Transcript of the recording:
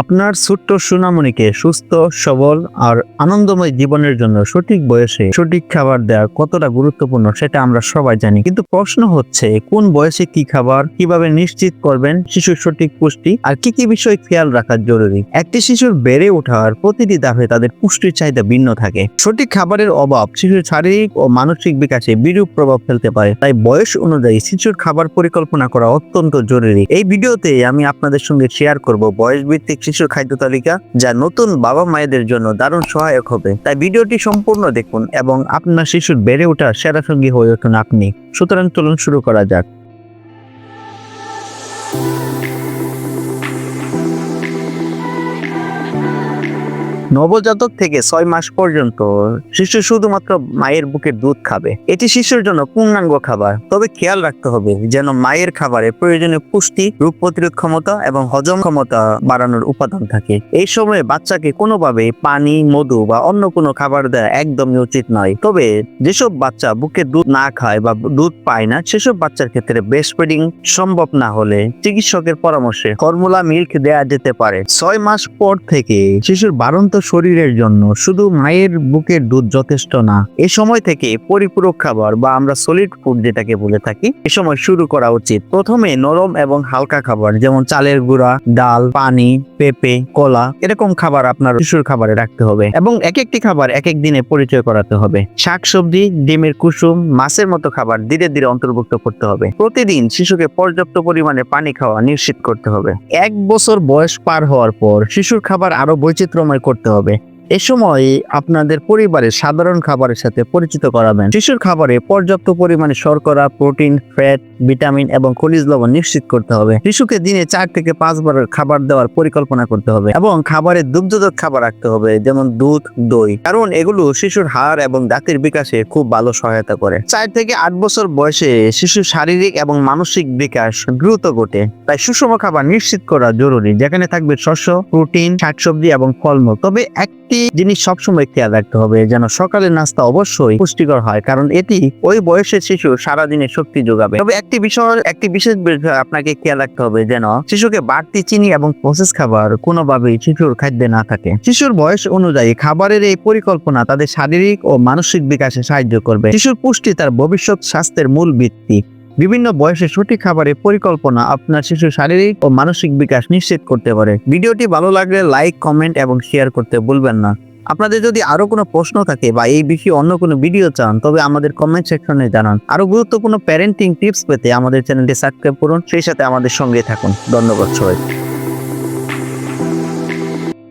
আপনার ছোট্ট সোনামণিকে সুস্থ, সবল আর আনন্দময় জীবনের জন্য সঠিক বয়সে সঠিক খাবার দেওয়া কতটা গুরুত্বপূর্ণ সেটা আমরা সবাই জানি। কিন্তু প্রশ্ন হচ্ছে, কোন বয়সে কি খাবার কীভাবে নিশ্চিত করবেন শিশুর সঠিক পুষ্টি আর কি কি বিষয় খেয়াল রাখা জরুরি? একটি শিশুর বেড়ে ওঠার প্রতিটি ধাপে তাদের পুষ্টির চাহিদা ভিন্ন থাকে। সঠিক খাবারের অভাব শিশুর শারীরিক ও মানসিক বিকাশে বিরূপ প্রভাব ফেলতে পারে। তাই বয়স অনুযায়ী শিশুর খাবার পরিকল্পনা করা অত্যন্ত জরুরি। এই ভিডিওতে আমি আপনাদের সঙ্গে শেয়ার করব বয়স ভিত্তিক শিশুর খাদ্য তালিকা, যা নতুন বাবা মায়েদের জন্য দারুণ সহায়ক হবে। তাই ভিডিওটি সম্পূর্ণ দেখুন এবং আপনার শিশুর বেড়ে ওঠার সেরা সঙ্গী হয়ে উঠুন আপনি। সুতরাং চলুন শুরু করা যাক। নবজাতক থেকে ছয় মাস পর্যন্ত শিশু শুধুমাত্র মায়ের বুকের দুধ খাবে। এটি শিশুর জন্য পূর্ণাঙ্গ খাবার। তবে খেয়াল রাখতে হবে যেন মায়ের খাবারে প্রয়োজনীয় পুষ্টি, রোগ প্রতিরোধ ক্ষমতা এবং হজম ক্ষমতা বাড়ানোর উপাদান থাকে। এই সময়ে বাচ্চাকে কোনোভাবে পানি, মধু বা অন্য কোনো খাবার দেওয়া একদমই উচিত নয়। তবে যেসব বাচ্চা বুকে দুধ না খায় বা দুধ পায় না, সেসব বাচ্চার ক্ষেত্রে ব্রেস্ট ফিডিং সম্ভব না হলে চিকিৎসকের পরামর্শে ফর্মুলা মিল্ক দেয়া যেতে পারে। ছয় মাস পর থেকে শিশুর বাড়ন্ত শরীরের জন্য। শুধু মায়ের বুকের দুধ যথেষ্ট না, এ সময় থেকে পরিপূরক খাবার বা আমরা সলিড ফুড যেটাকে বলে থাকি, এ সময় শুরু করা উচিত। প্রথমে নরম এবং হালকা খাবার, যেমন চালের গুঁড়া, ডাল, পানি, পেঁপে, কলা, এরকম খাবার আপনার শিশুর খাবারে রাখতে হবে এবং এক একটি খাবার এক এক দিনে পরিচয় করাতে হবে। শাকসবজি, ডিমের কুসুম, মাছের মতো খাবার ধীরে ধীরে অন্তর্ভুক্ত করতে হবে। প্রতিদিন শিশুকে পর্যাপ্ত পরিমাণে পানি খাওয়া নিশ্চিত করতে হবে। এক বছর বয়স পার হওয়ার পর শিশুর খাবার আরও বৈচিত্র্যময় করতে হবে হবে এ সময় আপনাদের পরিবারের সাধারণ খাবারের সাথে পরিচিত করাবেন। শিশুর খাবারে পর্যাপ্ত পরিমাণে শর্করা, প্রোটিন, ফ্যাট, ভিটামিন এবং খনিজ লবণ নিশ্চিত করতে হবে। শিশুকে দিনে চার থেকে পাঁচবার খাবার দেওয়ার পরিকল্পনা করতে হবে এবং খাবারে দুগ্ধজাত খাবার রাখতে হবে, যেমন দুধ, দই। কারণ এগুলো শিশুর হাড় এবং দাঁতের বিকাশে খুব ভালো সহায়তা করে। চার থেকে আট বছর বয়সে শিশুর শারীরিক এবং মানসিক বিকাশ দ্রুত ঘটে। তাই সুষম খাবার নিশ্চিত করা জরুরি। যেখানে থাকবে শস্য, প্রোটিন, শাকসবজি এবং ফলমূল। তবে একটি জিনিস সবসময় খেয়াল রাখতে হবে, যেন সকালের নাস্তা অবশ্যই পুষ্টিকর হয়, কারণ এটি ওই বয়সের শিশু সারাদিনে শক্তি যোগাবে। তবে একটি বিষয়, একটি বিশেষ বিষয় আপনাকে খেয়াল রাখতে হবে, যেন শিশুকে বাড়তি চিনি এবং প্রসেস খাবার কোনোভাবেই শিশুর খাদ্যে না থাকে। শিশুর বয়স অনুযায়ী খাবারের এই পরিকল্পনা তাদের শারীরিক ও মানসিক বিকাশে সাহায্য করবে। শিশুর পুষ্টি তার ভবিষ্যৎ স্বাস্থ্যের মূল ভিত্তি। বিভিন্ন বয়সে সঠিক খাবারের পরিকল্পনা আপনার শিশুর শারীরিক ও মানসিক বিকাশ নিশ্চিত করতে পারে। ভিডিওটি ভালো লাগলে লাইক কমেন্ট এবং শেয়ার করতে ভুলবেন না। আপনাদের যদি আরও কোনো প্রশ্ন থাকে বা এই বিষয়ে অন্য কোনো ভিডিও চান, তবে আমাদের কমেন্ট সেকশনে জানান। আরও গুরুত্বপূর্ণ প্যারেন্টিং টিপস পেতে আমাদের চ্যানেলটি সাবস্ক্রাইব করুন, সেই সাথে আমাদের সঙ্গে থাকুন। ধন্যবাদ সবাই